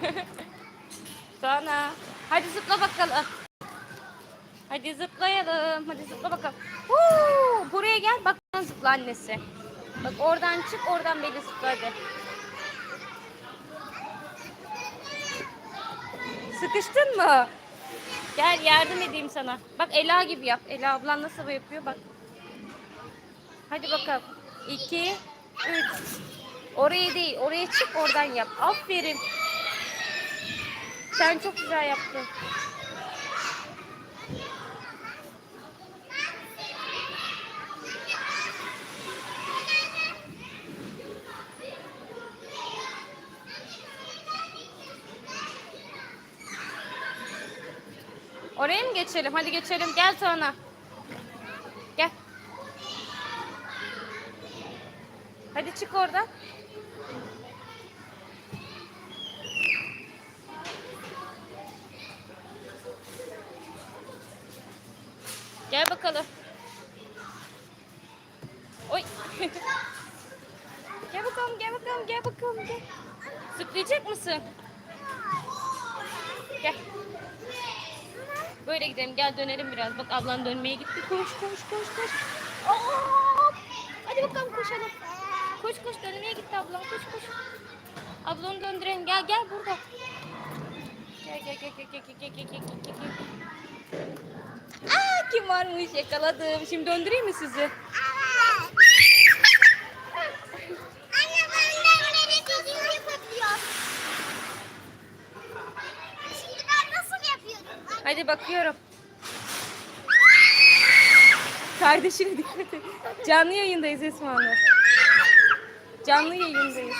Tuana. Hadi zıpla bakalım. Hadi zıplayalım. Hadi zıpla bakalım. Huu, buraya gel. Bak zıpla annesi. Bak oradan çık oradan beni zıpla hadi. Sıkıştın mı? Gel yardım edeyim sana. Bak Ela gibi yap. Ela ablan nasıl yapıyor bak. Hadi bakalım. 2 3 Oraya değil, oraya çık oradan yap. Aferin. Sen çok güzel yaptın. Oraya mı geçelim? Hadi geçelim. Gel Tuana. Gel. Hadi çık oradan. Gel bakalım. Oy. gel bakalım, gel bakalım, gel bakalım, gel. Zıplayacak mısın? Gel. Böyle gidelim, gel dönelim biraz. Bak ablan dönmeye gitti. Koş, koş, koş, koş. Hop. Hadi bakalım koşalım. Koş, koş, dönmeye gitti ablan. Koş, koş. Ablanı döndürelim. Gel, gel burada. Gel, gel, gel, gel, gel, gel, gel, gel, gel, gel, varmış? Yakaladım. Şimdi döndüreyim mi sizi? Anne ben de böyle video yapabiliyorum. Şimdi ben nasıl yapıyorum? Hadi bakıyorum. Kardeşine dikkat et. Canlı yayındayız Esma Hanım. Canlı yayındayız.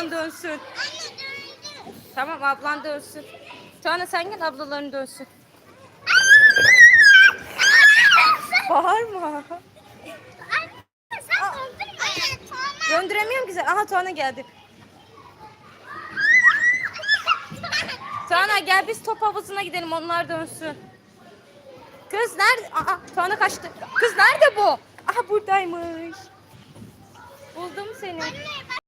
Ablan dönsün. Anne döndü. Tamam ablan dönsün. Tuana sen gel ablaların dönsün. Bağırma. Anne sen döndürme. Döndüremiyorum güzel. Aha Tuana geldi. Tuana gel biz top havuzuna gidelim onlar dönsün. Kız nerede? Aa Tuana kaçtı. Kız nerede bu? Aha buradaymış. Buldum seni. Anne bak.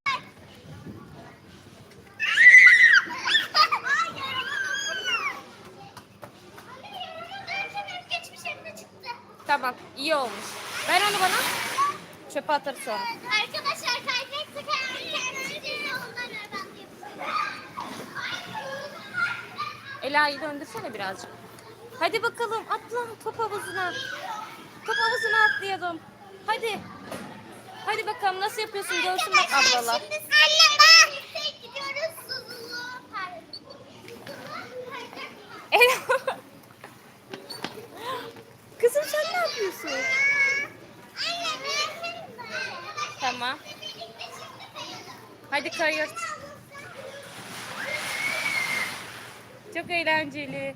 Tamam iyi olmuş. Ver onu bana. Çöpe atarız sonra. Arkadaşlar kaybettik. Kendisi ondan. Ela'yı döndürsene birazcık. Hadi bakalım atla top havuzuna. Top havuzuna atlayalım. Hadi. Hadi bakalım nasıl yapıyorsun görsün bak ablalar. Şimdi anne bak. Gidiyoruz Suzulu Ela. Kızım sen ne yapıyorsun? Anne ben Tamam. Hadi kayırt. Çok eğlenceli.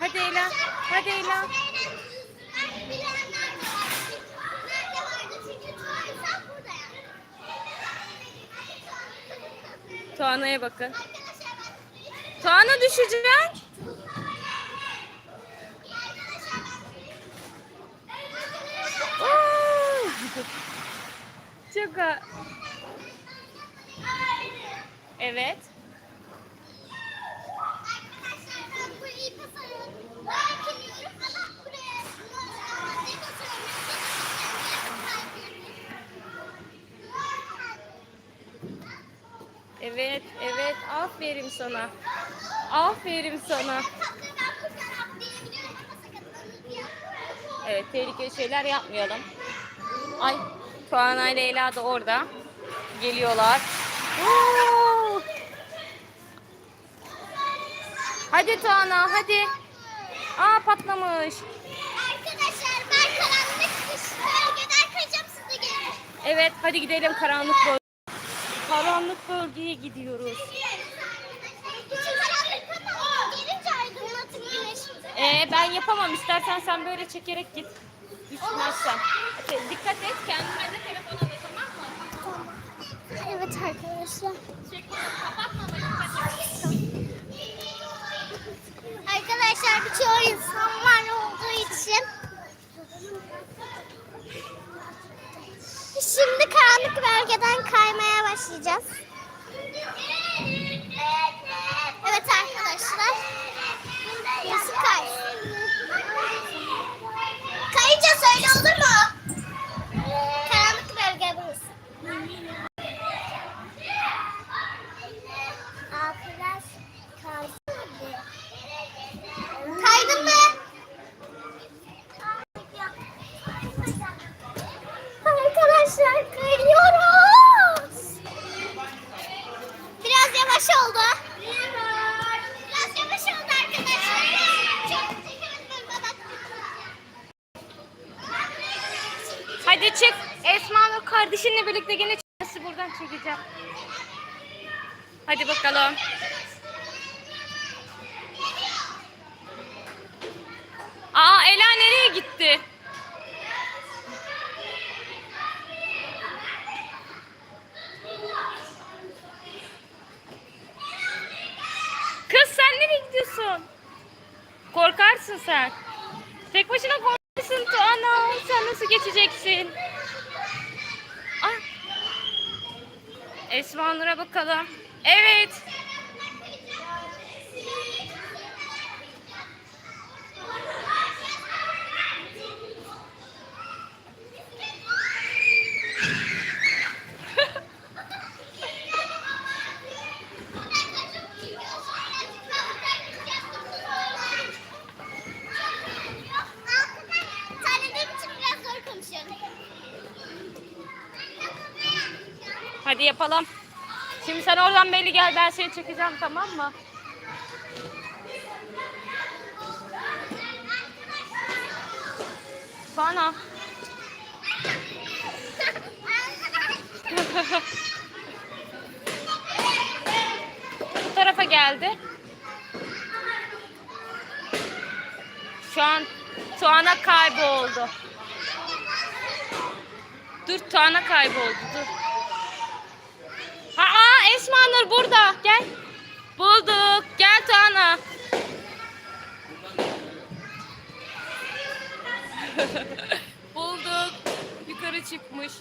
Hadi Ela. Hadi Ela. Tuana'ya bakın. Tuana düşecek. Çok Evet. Evet, evet. Aferin sana. Aferin sana. Evet, tehlikeli şeyler yapmayalım. Ay, Tuana ile Ela da orada. Geliyorlar. Oo! Hadi Tuana, hadi. Aa patlamış. Arkadaşlar ben karanlık bölgeden kaçacağım size gelin. Evet, hadi gidelim karanlık bölge. Karanlık bölgeye gidiyoruz. Ee, ben yapamam. İstersen sen böyle çekerek git. Düşmezsen. Dikkat et. Kendine de telefon al tamam mı? Evet arkadaşlar. Çek kapatma ama dikkat et. Arkadaşlar birçok insanlar olduğu için Şimdi karanlık bölgeden kaymaya başlayacağız. Evet arkadaşlar. Burası kay. Kayınca söyle olur mu? Karanlık bölge burası. Arkadaş Kaydın mı? Arkadaşlar kayıyoruz. Biraz yavaş oldu. Biraz yavaş oldu arkadaşlar. Hadi çık. Esma Nur kardeşinle birlikte gene çıkması buradan çekeceğim. Hadi bakalım. Aa Ela nereye gitti? Kız sen nereye gidiyorsun? Korkarsın sen. Tek başına korkarsın Tuana. Sen nasıl geçeceksin? Ah. Esma Nur'a bakalım. Evet. Yapalım. Şimdi sen oradan belli gel ben seni çekeceğim tamam mı? Bana. Bu tarafa geldi. Şu an Tuana kayboldu. Dur Tuana kayboldu dur. Esma burada. Gel. Bulduk. Gel Tuana. Bulduk. Yukarı çıkmış.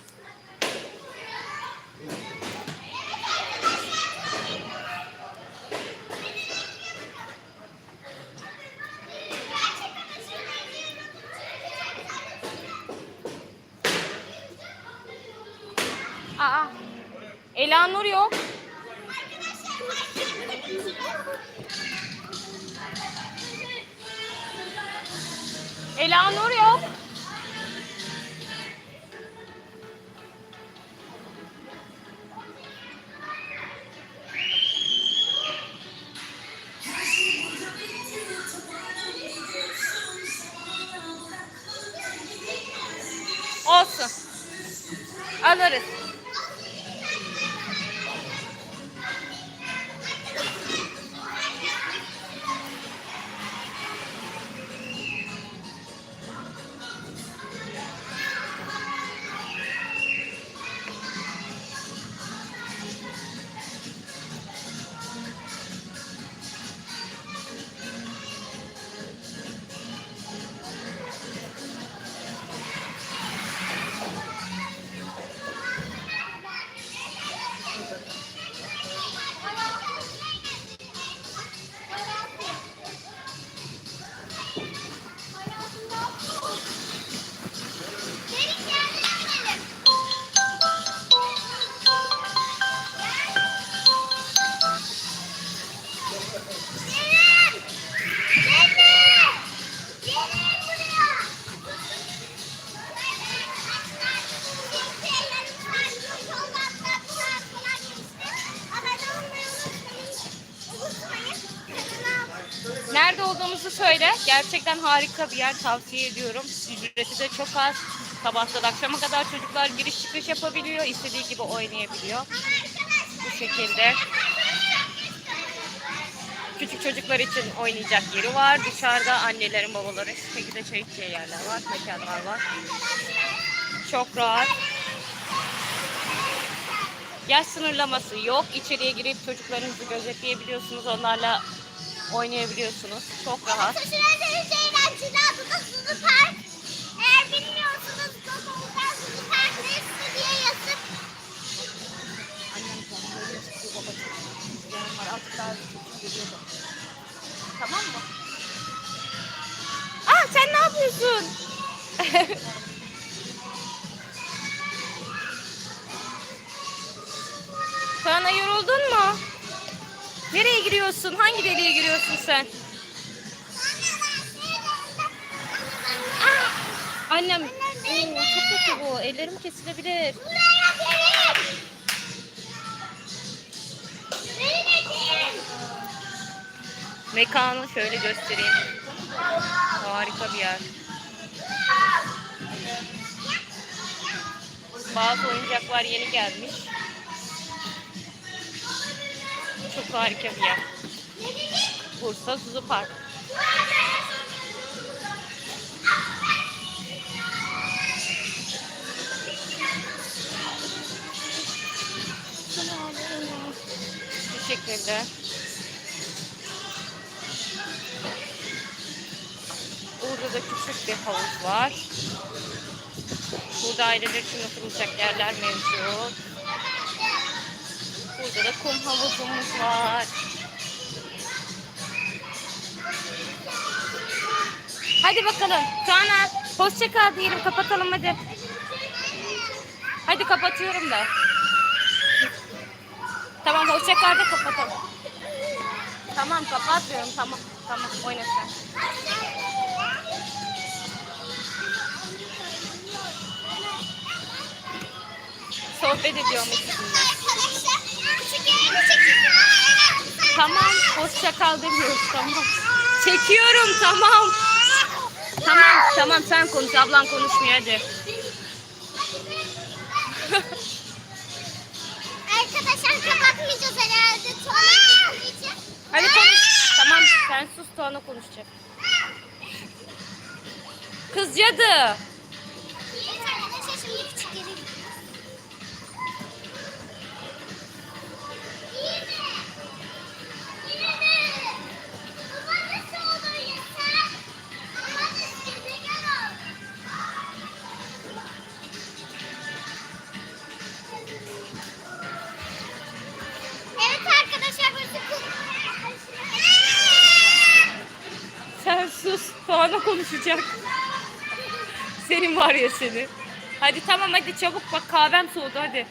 Aa. Ela Nur yok. Ela Nur yok. Nerede olduğumuzu söyle. Gerçekten harika bir yer. Tavsiye ediyorum. Ücreti de çok az. Sabahtan akşama kadar çocuklar giriş çıkış yapabiliyor. istediği gibi oynayabiliyor. Bu şekilde. Küçük çocuklar için oynayacak yeri var. Dışarıda annelerin babaların şekilde çay içeceği yerler var. Mekanlar var. Çok rahat. Yaş sınırlaması yok. İçeriye girip çocuklarınızı gözetleyebiliyorsunuz. Onlarla oynayabiliyorsunuz. Çok rahat. Sulu Park. Eğer bilmiyorsanız Google'dan Sulu Park neresi diye yazıp Annem kendine çıktı babacığım. Canım var. Artık daha küçük geliyordu. Tamam mı? Aa sen ne yapıyorsun? Sana yoruldun mu? Nereye giriyorsun? Hangi deliğe giriyorsun sen? Aa, annem oo, çok kötü bu. Ellerim kesilebilir. Mekanı şöyle göstereyim. Harika bir yer. Bazı oyuncaklar yeni gelmiş. Çok harika bir yer. Bursa Zuzu Park. Bu şekilde. Burada da küçük bir havuz var. Burada aileler için oturulacak yerler mevcut. Burada da kum havuzumuz var. Hadi bakalım. Sonra hoşça kal diyelim. Kapatalım hadi. Hadi kapatıyorum da. Tamam hoşça kal da kapatalım. Tamam kapatmıyorum. Tamam. Tamam oyna sen. Sohbet ediyormuş sizinle. Tamam, hoşça kal demiyoruz tamam. Çekiyorum tamam. Tamam, tamam sen konuş, ablan konuşmuyor hadi. Arkadaşlar kapatmayacağız herhalde. Tuvalet gittiği için. Hadi konuş. Tamam, sen sus Tuana konuşacak. Kız cadı. Sus, Tuana konuşacak. Senin var ya seni. Hadi tamam hadi çabuk bak kahvem soğudu. Hadi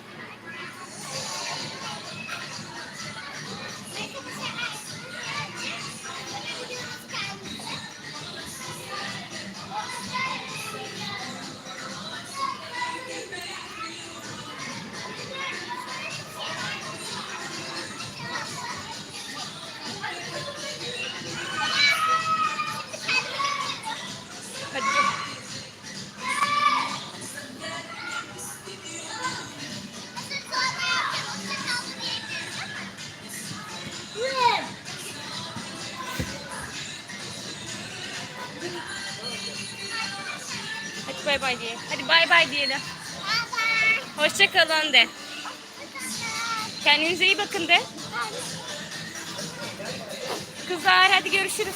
bay bay diyelim. Hoşça kalın de. Kendinize iyi bakın de. Kızlar hadi görüşürüz.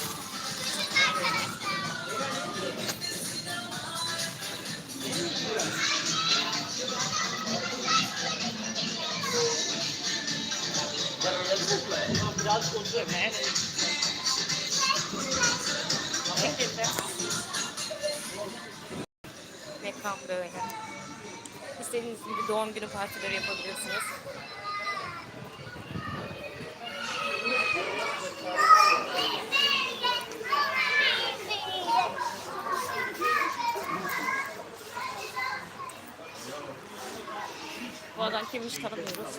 Evet. Bu şekilde. Mekan böyle. İstediğiniz gibi doğum günü partileri yapabiliyorsunuz. Bu adam kimmiş tanımıyoruz.